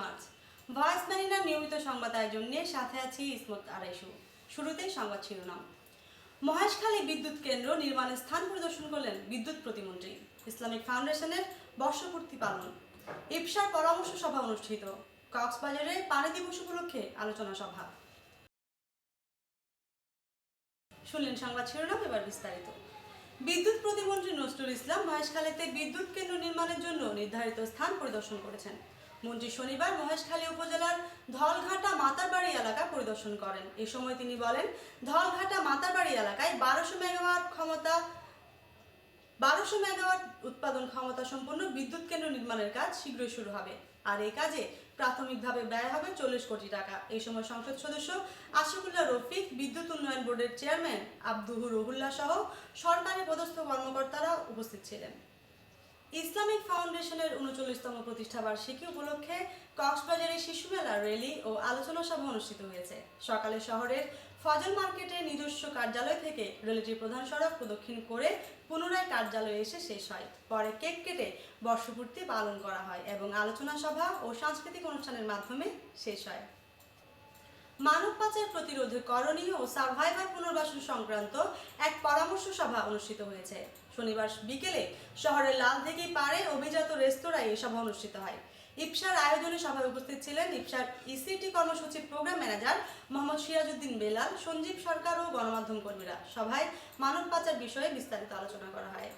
March. Voice ম্যানিনার নিয়মিত সংবাদ আয়োজন নিয়ে সাথে আছি ইসমত আড়াইশো শুরুতেই সংবাদ শিরোনাম। মহেশখালী বিদ্যুৎ কেন্দ্র নির্মাণের স্থান পরিদর্শন করলেন বিদ্যুৎ প্রতিমন্ত্রী। ইসলামিক ফাউন্ডেশনের বর্ষপূর্তি পালন। ইফসার পরামর্শ সভা অনুষ্ঠিত। কক্সবাজারে পানি দিবস উপলক্ষে আলোচনা সভা। শুনলেন সংবাদ শিরোনাম, এবার বিস্তারিত। বিদ্যুৎ প্রতিমন্ত্রী নজরুল ইসলাম মহেশখালীতে বিদ্যুৎ কেন্দ্র নির্মাণের জন্য নির্ধারিত স্থান পরিদর্শন করেছেন। মন্ত্রী শনিবার মহেশখালী উপজেলার ধলঘাটা মাতারবাড়ি এলাকা পরিদর্শন করেন। এ সময় তিনি বলেন, ধলঘাটা মাতারবাড়ি এলাকায় বারোশো মেগাওয়াট ক্ষমতা, বারোশো মেগাওয়াট উৎপাদন ক্ষমতা সম্পন্ন বিদ্যুৎ কেন্দ্র নির্মাণের কাজ শীঘ্রই শুরু হবে। আর এই কাজে প্রাথমিকভাবে ব্যয় হবে চল্লিশ কোটি টাকা। এই সময় সংসদ সদস্য আশিকুল্লাহ রফিক, বিদ্যুৎ উন্নয়ন বোর্ডের চেয়ারম্যান আব্দুহুর রহুল্লাহ সহ সরকারি পদস্থ কর্মকর্তারা উপস্থিত ছিলেন। ইসলামিক ফাউন্ডেশনের উনচল্লিশতম প্রতিষ্ঠা বার্ষিকী উপলক্ষে কক্সবাজারে শিশু মেলা র্যালি ও আলোচনা সভা অনুষ্ঠিত হয়েছে। সকালে শহরের ফজল মার্কেটে নিজস্ব কার্যালয় থেকে র্যালিটির প্রধান সড়ক প্রদক্ষিণ করে পুনরায় কার্যালয়ে এসে শেষ হয়। পরে কেক কেটে বর্ষপূর্তি পালন করা হয় এবং আলোচনা সভা ও সাংস্কৃতিক অনুষ্ঠানের মাধ্যমে শেষ হয়। মানব পাচার প্রতিরোধে করণীয় ও সার্ভাইভার পুনর্বাসন সংক্রান্ত এক পরামর্শ সভা অনুষ্ঠিত হয়েছে। শনিবার বিকেলে শহরের লাল লালদিঘি পাড়ে অভিজাত রেস্তোরাঁয় এই সভা অনুষ্ঠিত হয়। ইপসার আয়োজনে সভায় উপস্থিত ছিলেন ইপসার ইসিটি কর্মসূচির প্রোগ্রাম ম্যানেজার মোহাম্মদ সিরাজউদ্দিন বেলাল, সঞ্জীব সরকার ও গণমাধ্যম কর্মীরা। সভায় মানব পাচার বিষয়ে বিস্তারিত আলোচনা করা হয়।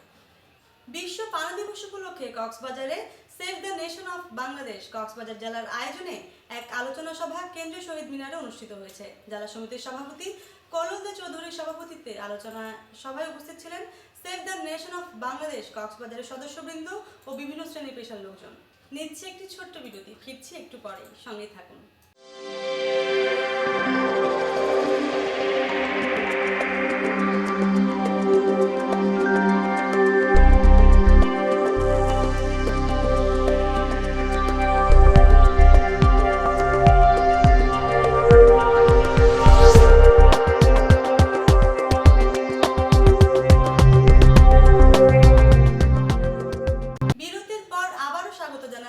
বিশ্ব পানি দিবস উপলক্ষে কক্সবাজারে save the nation of Bangladesh Cox's Bazar জেলার আয়োজনে এক আলোচনা সভা কেন্দ্রীয় শহীদ মিনারে অনুষ্ঠিত হয়েছে। জেলা সমিতির সভাপতি কলদে চৌধুরীর সভাপতিত্বে আলোচনা সভায় উপস্থিত ছিলেন save the nation of Bangladesh কক্সবাজারের সদস্যবৃন্দ ও বিভিন্ন শ্রেণি পেশার লোকজন। নিচ্ছে একটি ছোট্ট বিরতি ফিরছি একটু পরেই সঙ্গে থাকুন।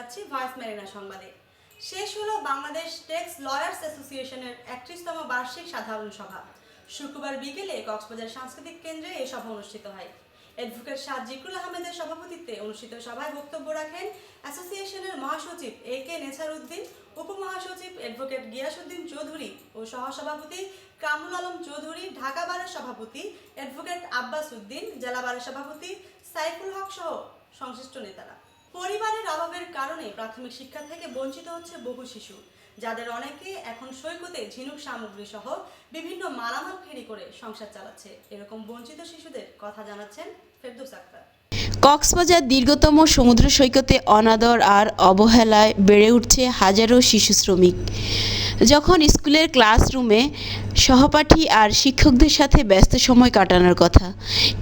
জানাচ্ছি ভয়েস মেরিনা সংবাদে। শেষ হলো বাংলাদেশ টেক্স লয়ার্স অ্যাসোসিয়েশনের একত্রিশতম বার্ষিক সাধারণ সভা। শুক্রবার বিকেলে কক্সবাজার সাংস্কৃতিক কেন্দ্রে এই সভা অনুষ্ঠিত হয়। অ্যাডভোকেট সাজিকুল আহমেদের সভাপতিত্বে অনুষ্ঠিত সভায় বক্তব্য রাখেন অ্যাসোসিয়েশনের মহাসচিব এ কে নেছার উদ্দিন উপমহাসচিব অ্যাডভোকেট গিয়াসুদ্দিন চৌধুরী ও সহসভাপতি কামরুল আলম চৌধুরী, ঢাকা বারের সভাপতি অ্যাডভোকেট আব্বাস উদ্দিন, জেলা বারের সভাপতি সাইফুল হক সহ সংশ্লিষ্ট নেতারা। পরিবারের অভাবের কারণে প্রাথমিক শিক্ষা থেকে বঞ্চিত হচ্ছে বহু শিশু, যাদের অনেকে এখন সৈকতে ঝিনুক সামগ্রী সহ বিভিন্ন মালামাল ফেরি করে সংসার চালাচ্ছে। এরকম বঞ্চিত শিশুদের কথা জানাচ্ছেন ফেরদৌস আক্তার। কক্সবাজার দীর্ঘতম সমুদ্র সৈকতে অনাদর আর অবহেলায় বেড়ে উঠছে হাজারো শিশু শ্রমিক। যখন স্কুলের ক্লাসরুমে সহপাঠী আর শিক্ষকদের সাথে ব্যস্ত সময় কাটানোর কথা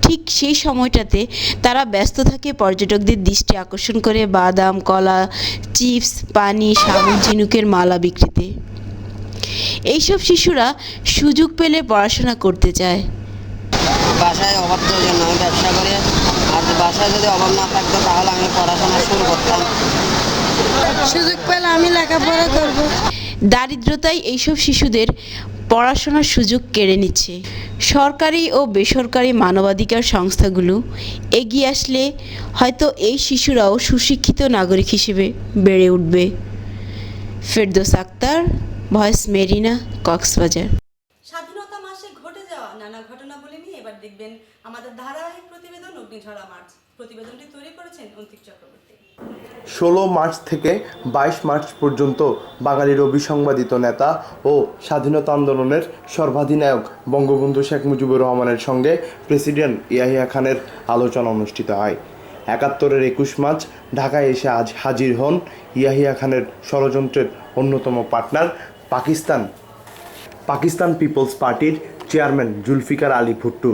ঠিক সেই সময়টাতে তারা ব্যস্ত থাকে পর্যটকদের দৃষ্টি আকর্ষণ করে বাদাম কলা চিপস পানি শামুক ঝিনুকের মালা বিক্রিতে। এইসব শিশুরা সুযোগ পেলে পড়াশোনা করতে চায়। বাসায় অভাব তো জন্য আমি ব্যবসা করি আর বাসায় যদি অভাব না থাকতো তাহলে আমি পড়াশোনা শুরু করতাম। সুযোগ পেলে আমি লেখাপড়া করব। দারিদ্রতাই এইসব শিশুদের পড়াশোনার সুযোগ কেড়ে নিচ্ছে। সরকারি ও বেসরকারি মানবাধিকার সংস্থাগুলো এগিয়ে আসলে হয়তো এই শিশুরাও সুশিক্ষিত নাগরিক হিসেবে বেড়ে উঠবে। Ferdous Akter, voice Marina, Cox's Bazar. স্বাধীনতা মাসে ঘটে যাওয়া নানা ঘটনাবলী নিয়ে এবার দেখবেন আমাদের ধারাবাহিক প্রতিবেদন অগ্নিঝরা মার্চ। প্রতিবেদনটি তৈরি করেছেন অন্তিক চক্রবর্তী। ষোলো মার্চ থেকে বাইশ মার্চ পর্যন্ত বাঙালির অবিসংবাদিত নেতা ও স্বাধীনতা আন্দোলনের সর্বাধিনায়ক বঙ্গবন্ধু শেখ মুজিবুর রহমানের সঙ্গে প্রেসিডেন্ট ইয়াহিয়া খানের আলোচনা অনুষ্ঠিত হয়। একাত্তরের একুশ মার্চ ঢাকায় এসে আজ হাজির হন ইয়াহিয়া খানের ষড়যন্ত্রের অন্যতম পার্টনার পাকিস্তান। পাকিস্তান পিপলস পার্টির চেয়ারম্যান জুলফিকার আলী ভুট্টু।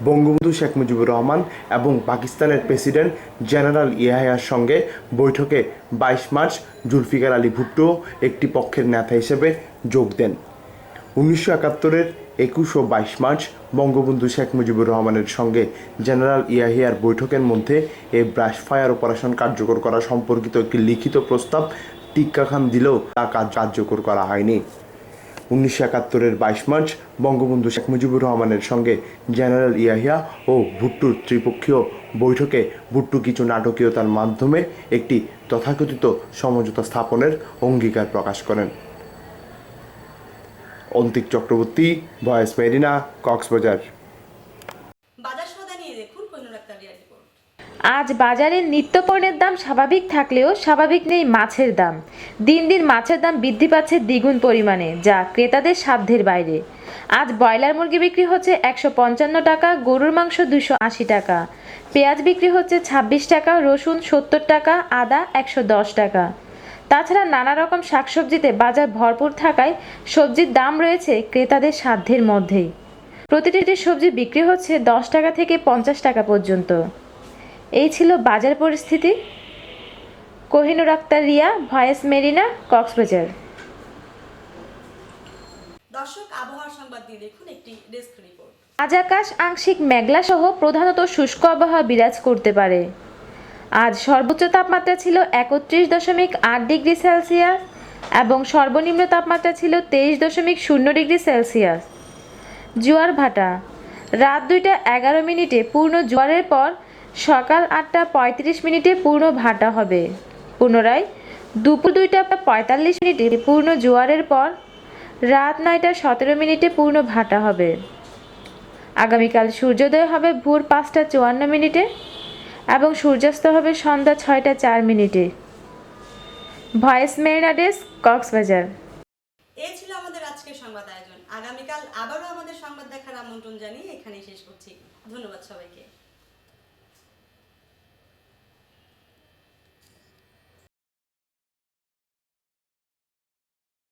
বঙ্গবন্ধু শেখ মুজিবুর রহমান এবং পাকিস্তানের প্রেসিডেন্ট জেনারেল ইয়াহিয়ার সঙ্গে বৈঠকে বাইশ মার্চ জুলফিকার আলী ভুট্টো একটি পক্ষের নেতা হিসেবে যোগ দেন। উনিশশো একাত্তরের একুশ ও বাইশ মার্চ বঙ্গবন্ধু শেখ মুজিবুর রহমানের সঙ্গে জেনারেল ইয়াহিয়ার বৈঠকের মধ্যে এই ব্রাশ ফায়ার অপারেশন কার্যকর করা সম্পর্কিত একটি লিখিত প্রস্তাব টিক্কা খান দিলেও তা কার্যকর করা হয়নি। উনিশশো একাত্তরের বাইশ মার্চ বঙ্গবন্ধু শেখ মুজিবুর রহমানের সঙ্গে জেনারেল ইয়াহিয়া ও ভুট্টুর ত্রিপক্ষীয় বৈঠকে ভুট্টু কিছু নাটকীয়তার মাধ্যমে একটি তথাকথিত সমঝোতা স্থাপনের অঙ্গীকার প্রকাশ করেন। অন্তিক চক্রবর্তী ভয়েস মেরিনা, কক্সবাজার বাজার সদা নিয়ে দেখুন কোহিনুর আক্তার রিয়া রিপোর্ট আজ বাজারে নিত্যপণ্যের দাম স্বাভাবিক থাকলেও স্বাভাবিক নেই মাছের দাম। দিন দিন মাছের দাম বৃদ্ধি পাচ্ছে দ্বিগুণ পরিমাণে, যা ক্রেতাদের সাধ্যের বাইরে। আজ ব্রয়লার মুরগি বিক্রি হচ্ছে একশো পঞ্চান্ন টাকা, গরুর মাংস দুশো আশি টাকা। পেঁয়াজ বিক্রি হচ্ছে ছাব্বিশ টাকা, রসুন সত্তর টাকা, আদা একশো দশ টাকা। তাছাড়া নানা রকম শাকসবজিতে বাজার ভরপুর থাকায় সবজির দাম রয়েছে ক্রেতাদের সাধ্যের মধ্যেই। প্রতিটি সবজি বিক্রি হচ্ছে দশ টাকা থেকে পঞ্চাশ টাকা পর্যন্ত। এই ছিল বাজার পরিস্থিতি। Kohinoor Akter Riya voice Marina Cox's Bazar. দর্শক আবহাওয়ার সংবাদ নিয়ে দেখুন একটি ডেস্ক রিপোর্ট আজ আকাশ আংশিক মেঘলা সহ প্রধানত শুষ্ক আবহাওয়া বিরাজ করতে পারে। আজ সর্বোচ্চ তাপমাত্রা ছিল একত্রিশ দশমিক আট ডিগ্রি সেলসিয়াস এবং সর্বনিম্ন তাপমাত্রা ছিল তেইশ দশমিক শূন্য ডিগ্রি সেলসিয়াস। জোয়ার ভাটা। রাত দুইটা এগারো মিনিটে পূর্ণ জোয়ারের পর সকাল আটটা পঁয়ত্রিশ মিনিটে পূর্ণ ভাটা হবে। পুনরায় দুপুর দুইটা পঁয়তাল্লিশ মিনিটে পূর্ণ জোয়ারের পর রাত নয়টা সতেরো মিনিটে পূর্ণ ভাটা হবে। আগামীকাল সূর্যোদয় হবে ভোর পাঁচটা চুয়ান্ন মিনিটে এবং সূর্যাস্ত হবে সন্ধ্যা ছয়টা চার মিনিটে। Voice Marina desk, Cox's Bazar. এই ছিল আমাদের আজকের সংবাদ আয়োজন। আগামীকাল আবারও আমাদের সংবাদ দেখার আমন্ত্রণ জানিয়ে এখানেই শেষ করছি। ধন্যবাদ সবাইকে।